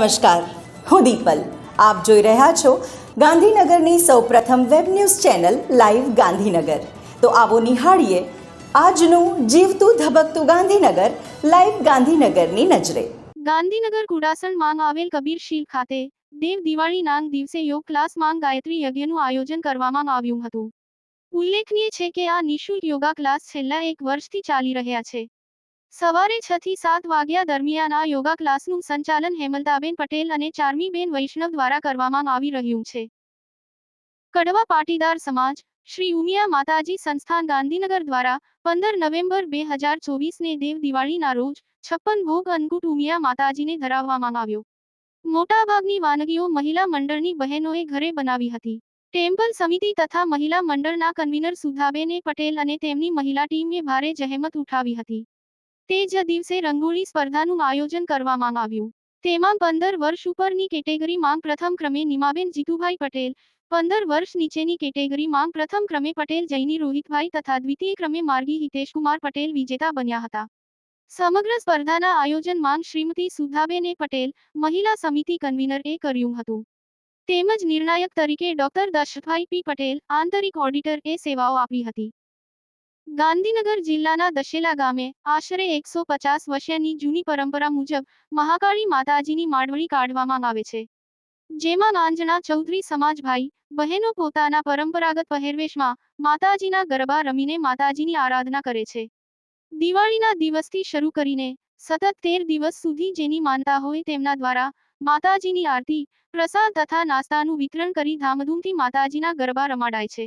નમસ્કાર, હું દીપલ. આપ જોઈ રહ્યા છો ગાંધીનગરની સૌપ્રથમ web news channel live Gandhinagar. તો આવો નિહાળીએ આજનું જીવતું ધબકતું ગાંધીનગર, લાઈવ ગાંધીનગરની નજરે. ગાંધીનગર કુડાસણ માંગ આવેલ કબીરશીલ ખાતે દેવ દિવાળી નાંગ દિવસે યોગ ક્લાસ માંગ ગાયત્રી યજ્ઞનું આયોજન કરવામાં આવ્યું હતું. ઉલ્લેખનીય છે કે આ નિઃશુલ્ક યોગા ક્લાસ છેલ્લા એક વર્ષથી ચાલી રહ્યા છે. સવારે છ થી સાત વાગ્યા દરમિયાન આ યોગા ક્લાસનું સંચાલન હેમલતાબેન પટેલ અને ચારમીબેન વૈષ્ણવ દ્વારા કરવામાં આવી રહ્યું છે. કડવા પાટીદાર સમાજ, શ્રી ઉમિયા માતાજી સંસ્થાન ગાંધીનગર દ્વારા પંદર નવેમ્બર બે હજાર ચોવીસને દેવ દિવાળીના રોજ છપ્પન ભોગ અન્નકૂટ ઉમિયા માતાજીને ધરાવવામાં આવ્યો. મોટાભાગની વાનગીઓ મહિલા મંડળની બહેનોએ ઘરે બનાવી હતી. ટેમ્પલ સમિતિ તથા મહિલા મંડળના કન્વીનર સુધાબેને પટેલ અને તેમની મહિલા ટીમે ભારે જહેમત ઉઠાવી હતી. તે જ દિવસે રંગોળી સ્પર્ધાનું આયોજન કરવામાં આવ્યું. તેમાં પંદર વર્ષ ઉપરની કેટેગરીમાં પ્રથમ ક્રમે નિમાબેન જીતુભાઈ પટેલ, પંદર વર્ષ નીચેની કેટેગરીમાં પ્રથમ ક્રમે પટેલ જૈની રોહિતભાઈ તથા દ્વિતીય ક્રમે માર્ગી હિતેશકુમાર પટેલ વિજેતા બન્યા હતા. સમગ્ર સ્પર્ધાના આયોજનમાં શ્રીમતી સુધાબેને પટેલ, મહિલા સમિતિ કન્વીનર એ કર્યું હતું. તેમજ નિર્ણાયક તરીકે ડોક્ટર દશભાઈ પી પટેલ, આંતરિક ઓડિટર એ સેવાઓ આપી હતી. ગાંધીનગર જિલ્લાના દશેલા ગામે આશરે એકસો પચાસ વર્ષની જૂની પરંપરા મુજબ મહાકાળી માતાજીની માળવણી કાઢવામાં આવે છે. જેમાં આંજણા ચૌધરી સમાજભાઈ બહેનો પોતાના પરંપરાગત પહેરવેશમાં માતાજીના ગરબા રમીને માતાજીની આરાધના કરે છે. દિવાળીના દિવસથી શરૂ કરીને સતત તેર દિવસ સુધી જેની માનતા હોય તેમના દ્વારા માતાજીની આરતી, પ્રસાદ તથા નાસ્તાનું વિતરણ કરી ધામધૂમથી માતાજીના ગરબા રમાડાય છે.